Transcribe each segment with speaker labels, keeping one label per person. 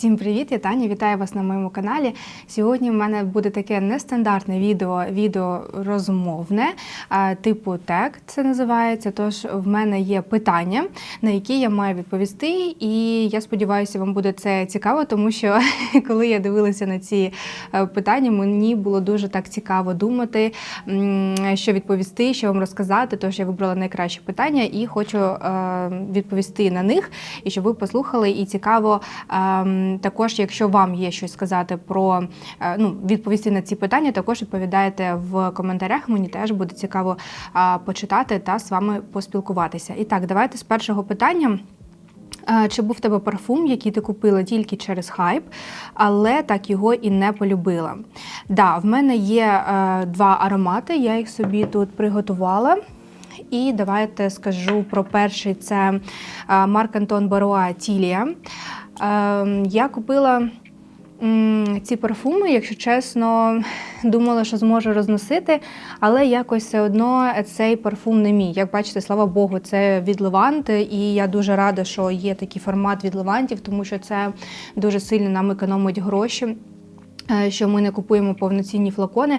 Speaker 1: Всім привіт, я Таня. Вітаю вас на моєму каналі. Сьогодні в мене буде таке нестандартне відео, відео розмовне, типу тег це називається. Тож в мене є питання, на які я маю відповісти. І я сподіваюся, вам буде це цікаво, тому що коли я дивилася на ці е, питання, мені було дуже так цікаво думати, що відповісти, що вам розказати. Тож я вибрала найкраще питання і хочу е, відповісти на них, і щоб ви послухали. І цікаво ем, також, якщо вам є щось сказати про е, ну, відповісти на ці питання, також відповідаєте в коментарях. Мені теж буде цікаво почитати та з вами поспілкуватися. І так, давайте з першого питання. Чи був в тебе парфум, який ти купила тільки через хайп, але так його і не полюбила? Да, в мене є е, два аромати, я їх собі тут приготувала. І давайте скажу про перший це Марк Антон Баруа Тілія. Е, Я купила ці парфуми, якщо чесно, думала, що зможу розносити, але якось все одно цей парфум не мій. Як бачите, слава Богу, це від Левант, і я дуже рада, що є такий формат від Левантів, тому що це дуже сильно нам економить гроші. Е, Що ми не купуємо повноцінні флакони.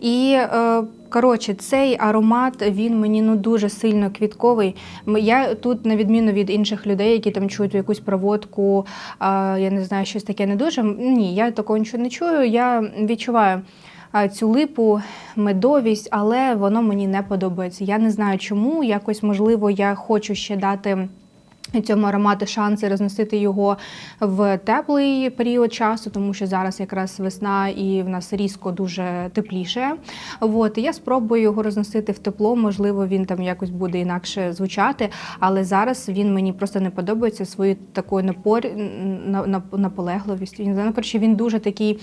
Speaker 1: І е, коротше, цей аромат він мені ну дуже сильно квітковий. Я тут, на відміну від інших людей, які там чують якусь проводку, я не знаю, щось таке не дуже. Ні, я такого нічого не чую. Я відчуваю цю липу, медовість, але воно мені не подобається. Я не знаю чому. Якось можливо, я хочу ще дати. Цьому аромату шанси розносити його в теплий період часу, тому що зараз якраз весна і в нас різко дуже тепліше. От я спробую його розносити в тепло. Можливо, він там якось буде інакше звучати, але зараз він мені просто не подобається своєю такою напор... на- на- наполегливістю. Він ну, коротше, він дуже такий.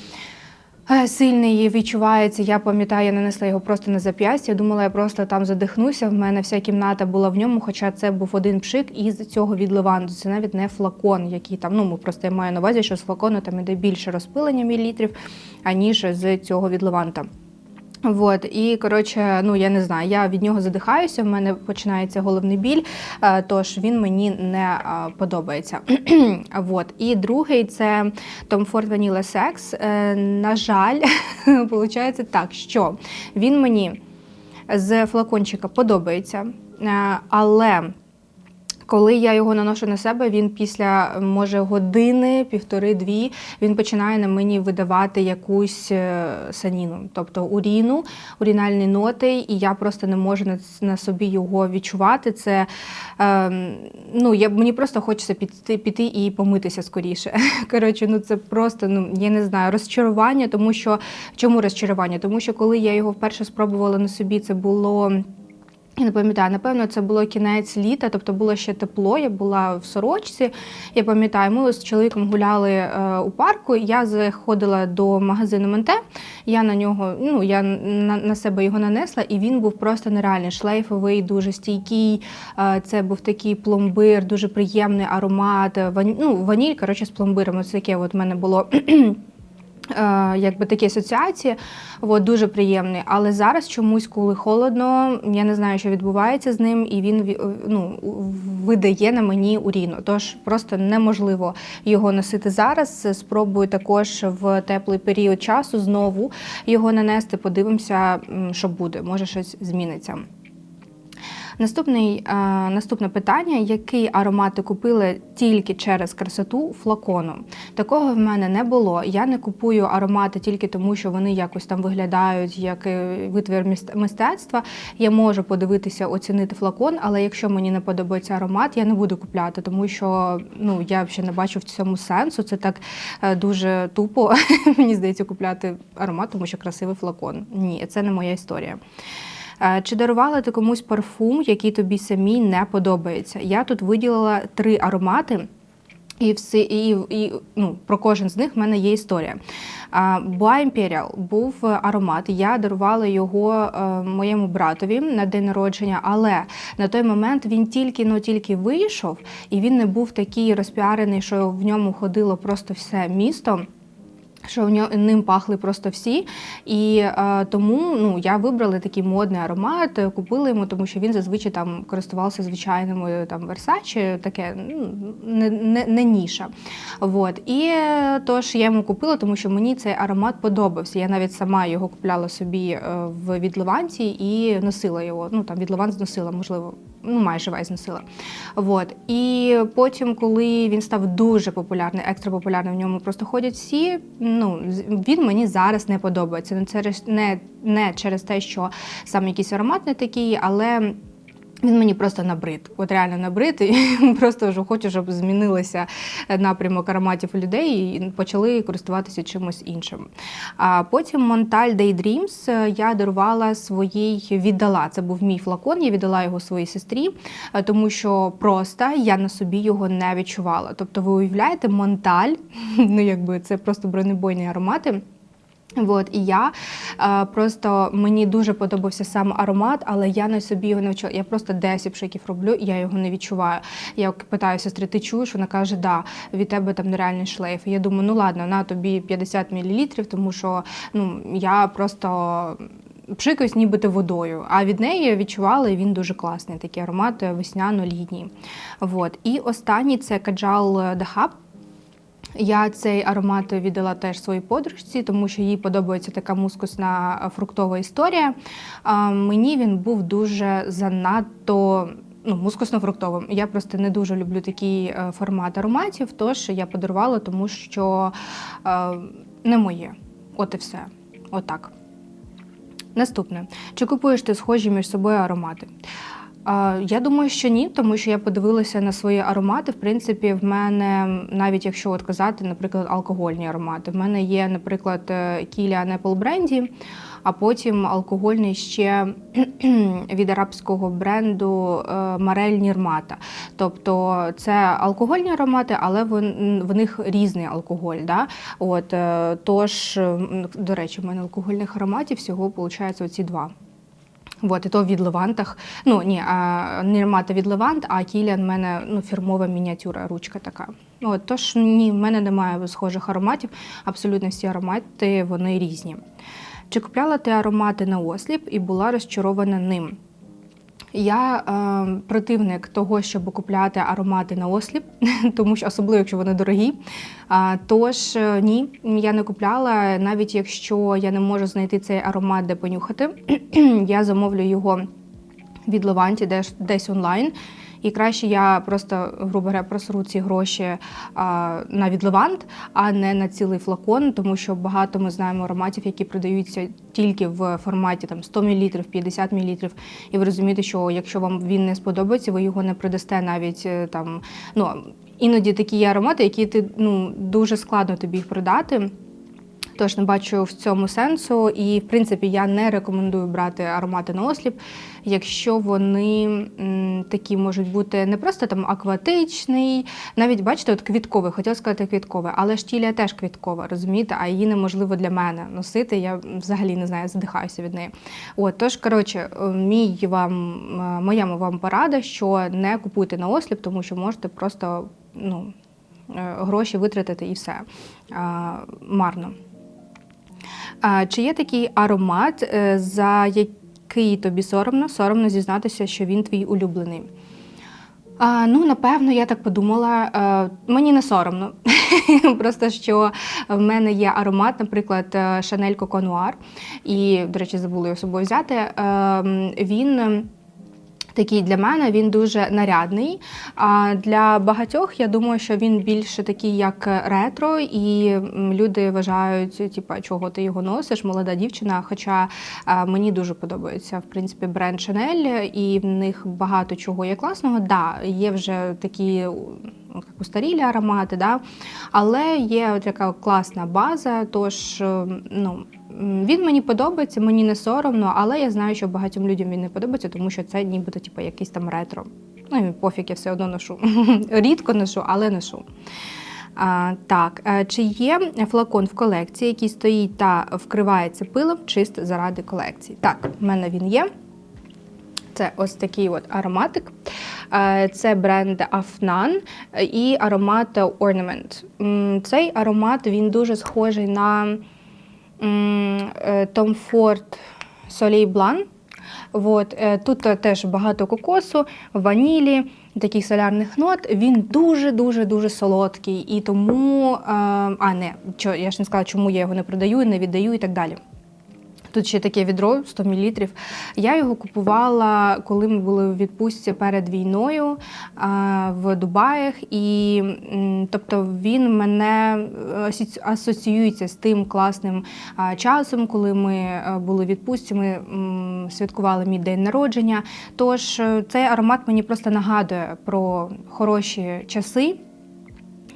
Speaker 1: Е, Сильний відчувається. Я пам'ятаю, я нанесла його просто на зап'ястя. Думала, я просто там задихнуся. В мене вся кімната була в ньому, хоча це був один пшик із цього від леванду. Це навіть не флакон, який там. Ну ми просто я маю на увазі, що з флакону там іде більше розпилення мілітрів, аніж з цього від леванта. Вот і коротше, ну я не знаю, я від нього задихаюся. В мене починається головний біль, е, тож він мені не е, подобається. вот. І другий це Tom Ford Vanilla Sex. На жаль, виходить так, що він мені з флакончика подобається, е, але коли я його наношу на себе, він після може години, півтори-дві, він починає на мені видавати якусь е, саніну, тобто уріну, урінальні ноти, і я просто не можу на, собі його відчувати. Це е, ну я мені просто хочеться піти, піти і помитися скоріше. Коротше, ну це просто ну я не знаю, розчарування, тому що чому розчарування? Тому що коли я його вперше спробувала на собі, це було. Я не пам'ятаю, напевно, це було кінець літа, тобто було ще тепло. Я була в сорочці. Я пам'ятаю, ми з чоловіком гуляли е, у парку. Я заходила до магазину Монте. Я на нього, ну я на, на себе його нанесла, і він був просто нереальний, шлейфовий, дуже стійкий. Е, це був такий пломбир, дуже приємний аромат. Ваніль, ну, ваніль, коротше, з пломбиром. Ось таке от в мене було. Е, Якби такі асоціації, от, дуже приємний. Але зараз чомусь, коли холодно, я не знаю, що відбувається з ним, і він ві- ну, видає на мені уріну. Тож просто неможливо його носити зараз. Спробую також в теплий період часу знову його нанести. Подивимося, що буде. Може, щось зміниться. Наступний, е, наступне питання: який аромат ти купила тільки через красоту флакону? Такого в мене не було. Я не купую аромати тільки тому, що вони якось там виглядають як е, витвір мистецтва. Я можу подивитися, оцінити флакон, але якщо мені не подобається аромат, я не буду купляти, тому що ну я взагалі не бачу в цьому сенсу. Це так е, дуже тупо. Мені здається, купляти аромат, тому що красивий флакон. Ні, це не моя історія. Е, Чи дарувала ти комусь парфум, який тобі самій не подобається? Я тут виділила три аромати. І всі, і, і ну, про кожен з них в мене є історія. А, Boa Imperial був аромат. Я дарувала його е, моєму братові на день народження, але на той момент він тільки ну тільки вийшов, і він не був такий розпіарений, що в ньому ходило просто все місто. Що в ньо- ним пахли просто всі. І е, тому ну, я вибрала такий модний аромат, е, купила йому, тому що він зазвичай там користувався звичайними там Versace, таке ну, не, не, не ніша. Вот. І е, тож я йому купила, тому що мені цей аромат подобався. Я навіть сама його купляла собі е, в відливанці і носила його. Ну там відливант зносила, можливо, ну майже весь носила. Вот. І потім, коли він став дуже популярний, екстра популярний, в ньому просто ходять всі. Ну він мені зараз не подобається. Не через не, не через те, що сам якийсь аромат не такий, але. Він мені просто набрид, от реально набрид, і просто вже хочу, щоб змінилося напрямок ароматів людей і почали користуватися чимось іншим. А потім Монталь Daydreams е, я дарувала своїй віддала. Це був мій флакон, я віддала його своїй сестрі, е, тому що просто я на собі його не відчувала. Тобто, ви уявляєте, Монталь, ну якби це просто бронебойні аромати. От, і я е, просто мені дуже подобався сам аромат, але я на собі його не відчула. Я просто 10 пшиків роблю, я його не відчуваю. Я питаю сестри, ти чуєш? Вона каже, да, від тебе там нереальний шлейф. Я думаю, ну ладно, на тобі 50 мл, тому що ну, я просто. Пшикаюсь нібито водою, а від неї і він дуже класний, такий аромат е, весняно-літній. І останній це Каджал The Hub. Я цей аромат віддала теж своїй подружці, тому що їй подобається така мускусна е, фруктова історія. Мені він був дуже занадто. Ну, мускусно-фруктовим. Я просто не дуже люблю такий е, формат ароматів, тож я подарувала, тому що е, не моє. От і все. Отак. Наступне. Чи купуєш ти схожі між собою аромати? Я думаю, що ні, тому що я подивилася на свої аромати. В принципі, в мене, навіть якщо от казати, наприклад, алкогольні аромати. В мене є, наприклад, Kilian Apple Brandy, а потім алкогольний ще від арабського бренду Марель Нірмата. Тобто це алкогольні аромати, але в них різний алкоголь. Да? От, е, тож, до речі, в мене алкогольних ароматів всього виходить оці два. От, і то від Левантах. Ну ні, а, не Нірмата від Левант, а Кіліан в мене ну, фірмова мініатюра, ручка така. От, тож ні, в мене немає схожих ароматів. Абсолютно всі аромати вони різні. Чи купляла ти аромати на осліп і була розчарована ним? Я е, противник того, щоб купляти аромати на осліп, тому що особливо, якщо вони дорогі. Е, тож ні, я не купляла, навіть якщо я не можу знайти цей аромат, де понюхати, я замовлю його від Леванті десь онлайн. І краще я просто, грубо говоря, просру ці гроші а, на відливант, а не на цілий флакон, тому що багато ми знаємо ароматів, які продаються тільки в форматі там 100 мл, 50 мл. І ви розумієте, що якщо вам він не сподобається, ви його не продасте навіть е, там. Ну іноді такі є аромати, які ти ну дуже складно тобі їх продати. Тож не бачу в цьому сенсу, і в принципі я не рекомендую брати аромати на осліп, якщо вони м, такі можуть бути не просто там акватичний, навіть бачите, от квітковий, хотіла сказати квітковий, але ж тілія теж квіткова, розумієте, а її неможливо для мене носити. Я взагалі не знаю, задихаюся від неї. От тож, коротше, е, мій вам е, моя вам порада, що не купуйте на осліп, тому що можете просто ну, е, гроші витратити і все а, марно. А, чи є такий аромат, е, за який тобі соромно, соромно зізнатися, що він твій улюблений? А, ну, напевно, я так подумала. А, мені не соромно. Просто що в мене є аромат, наприклад, Шанель Noir, і, до речі, забула його собою взяти. А, він. Ем, Такий для мене він дуже нарядний. А для багатьох я думаю, що він більше такий, як ретро, і люди вважають, типа, чого ти його носиш, молода дівчина. Хоча а, мені дуже подобається в принципі бренд Chanel, і в них багато чого є класного. Да, є вже такі. як устарілі аромати, да? але є от така класна база, тож е, ну, він мені подобається, мені не соромно, але я знаю, що багатьом людям він не подобається, тому що це нібито типу, якийсь там ретро. Ну і пофіг, я все одно ношу. Рідко ношу, але ношу. А, так, е, чи є флакон в колекції, який стоїть та вкривається пилом чисто заради колекції? Так, в мене він є. Це ось такий от ароматик. Е, Це бренд Afnan і аромат Ornament. Цей аромат він дуже схожий на е, Tom Ford Soleil Blanc. От, е, тут теж багато кокосу, ванілі, таких солярних нот. Він дуже-дуже дуже солодкий. І тому, е, а не, я ж не сказала, чому я його не продаю, не віддаю і так далі. Тут ще таке відро 100 мл. Я його купувала, коли ми були у відпустці перед війною а, в Дубаях. І тобто він мене асоціюється з тим класним а, часом, коли ми е, були у відпустці. Ми святкували мій день народження. Тож е, цей аромат мені просто нагадує про хороші часи.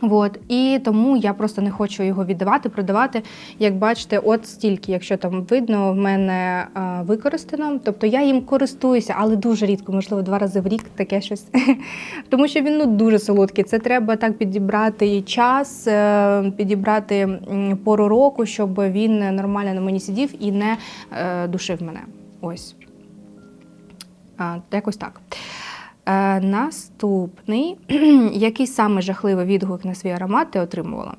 Speaker 1: От і тому я просто не хочу його віддавати, продавати. Як бачите, от стільки, якщо там видно, в мене використано. Тобто я їм користуюся, але дуже рідко, можливо, два рази в рік таке щось. Тому що він ну дуже солодкий. Це треба так підібрати час, е, підібрати пору року, щоб він нормально на мені сидів і не е, душив мене. Ось. Якось так. Е, наступний, який саме жахливий відгук на свій аромат ти отримувала?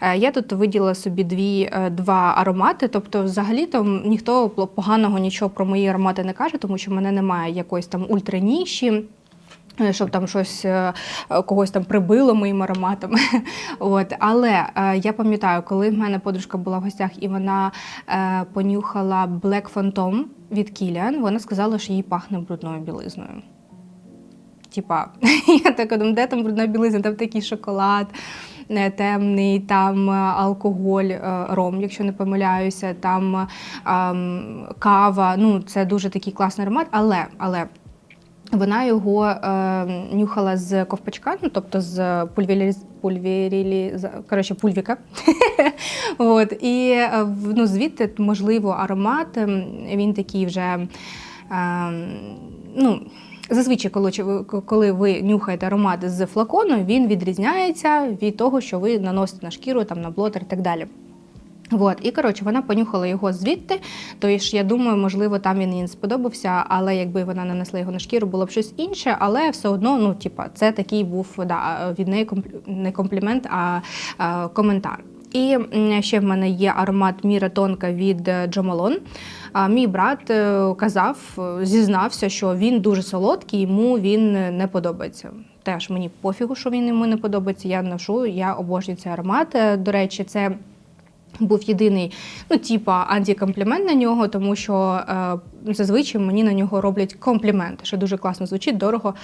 Speaker 1: Е, я тут виділила собі дві, е, два аромати, тобто, взагалі там ніхто поганого нічого про мої аромати не каже, тому що в мене немає якоїсь там ультраніші. Щоб там щось когось там прибило моїм ароматом. От. Але е, я пам'ятаю, коли в мене подружка була в гостях і вона е, понюхала Black Phantom від Kilian, вона сказала, що їй пахне брудною білизною. Типа, я так думаю, де там брудна білизна, там такий шоколад е, темний, там е, алкоголь, е, ром, якщо не помиляюся, там ем, кава. Ну, це дуже такий класний аромат, але, але вона його е, нюхала з ковпачка, ну тобто з пульвірі, пульвірілі, коротше, пульвіка. От, і ну, звідти, можливо, аромат, ем, він такий вже. Е, ну, Зазвичай, коли, коли ви нюхаєте аромат з флакону, він відрізняється від того, що ви наносите на шкіру, там, на блотер і так далі. От, і коротше, вона понюхала його звідти. Тож я думаю, можливо, там він їй не сподобався, але якби вона нанесла його на шкіру, було б щось інше. Але все одно, ну типа, це такий був да, від неї комплі- не комплімент, а, а коментар. І ще в мене є аромат Міра Тонка від е, Джомалон. Мій брат е, казав, е, зізнався, що він дуже солодкий, йому він не подобається. Теж мені пофігу, що він йому не подобається. Я ношу, я обожнюю цей аромат. До речі, це був єдиний, ну, типа, антикомплімент на нього, тому що е, зазвичай мені на нього роблять компліменти, що дуже класно звучить, дорого.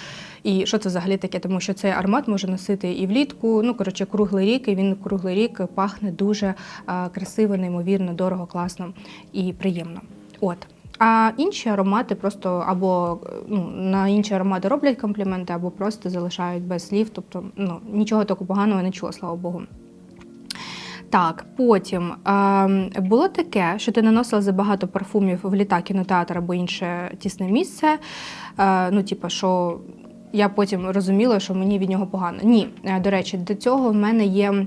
Speaker 1: І що це взагалі таке? Тому що цей аромат може носити і влітку, ну, коротше, круглий рік, і він круглий рік пахне дуже е, красиво, неймовірно, дорого, класно і приємно. От. А інші аромати просто або ну, на інші аромати роблять компліменти, або просто залишають без слів. Тобто, ну, нічого такого поганого не чула, слава Богу. Так, потім е, було таке, що ти наносила забагато парфумів в літа, кінотеатр або інше тісне місце. Е, ну, типу, що я потім розуміла, що мені від нього погано. Ні, е, до речі, до цього в мене є.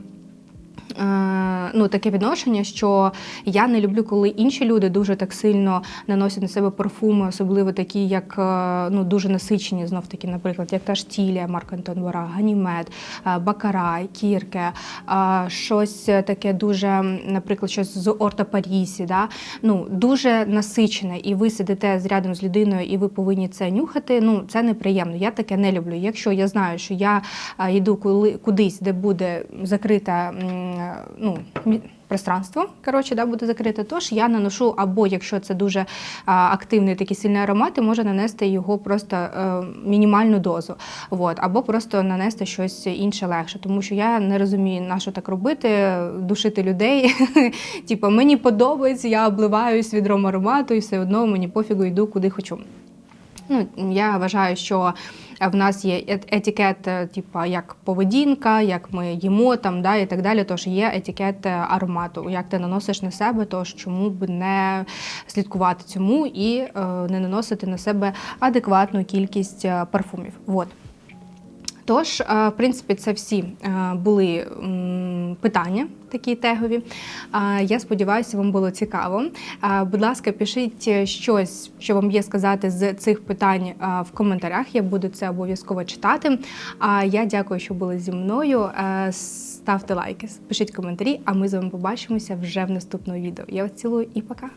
Speaker 1: Е, Ну, таке відношення, що я не люблю, коли інші люди дуже так сильно наносять на себе парфуми, особливо такі, як е, ну, дуже насичені, знов таки, наприклад, як та ж Тілія, Марк Антон Бора, Ганімед, е, Бакарай, Кірке, щось таке дуже, наприклад, щось з Орта Парісі, да? ну, дуже насичене, і ви сидите рядом з людиною, і ви повинні це нюхати. Ну, це неприємно. Я таке не люблю. Якщо я знаю, що я йду кудись, де буде закрита ну, пространство, коротше, да, буде закрите, тож я наношу, або якщо це дуже активний такий сильний аромат, і можу нанести його просто е, мінімальну дозу. Вот, або просто нанести щось інше легше, тому що я не розумію, на що так робити, душити людей. Типу, мені подобається, я обливаюсь відром аромату, і все одно мені пофігу йду, куди хочу. Ну, я вважаю, що в нас є ет- етикет, е, типу, як поведінка, як ми їмо там, да, і так далі. Тож є етикет е, аромату, як ти наносиш на себе, тож чому б не слідкувати цьому і е, не наносити на себе адекватну кількість парфумів. Вот. Тож, е, в принципі, це всі е, були питання такі тегові. Я сподіваюся, вам було цікаво. Будь ласка, пишіть щось, що вам є сказати з цих питань в коментарях. Я буду це обов'язково читати. А я дякую, що були зі мною. Е, Ставте лайки, пишіть коментарі, а ми з вами побачимося вже в наступному відео. Я вас цілую і пока.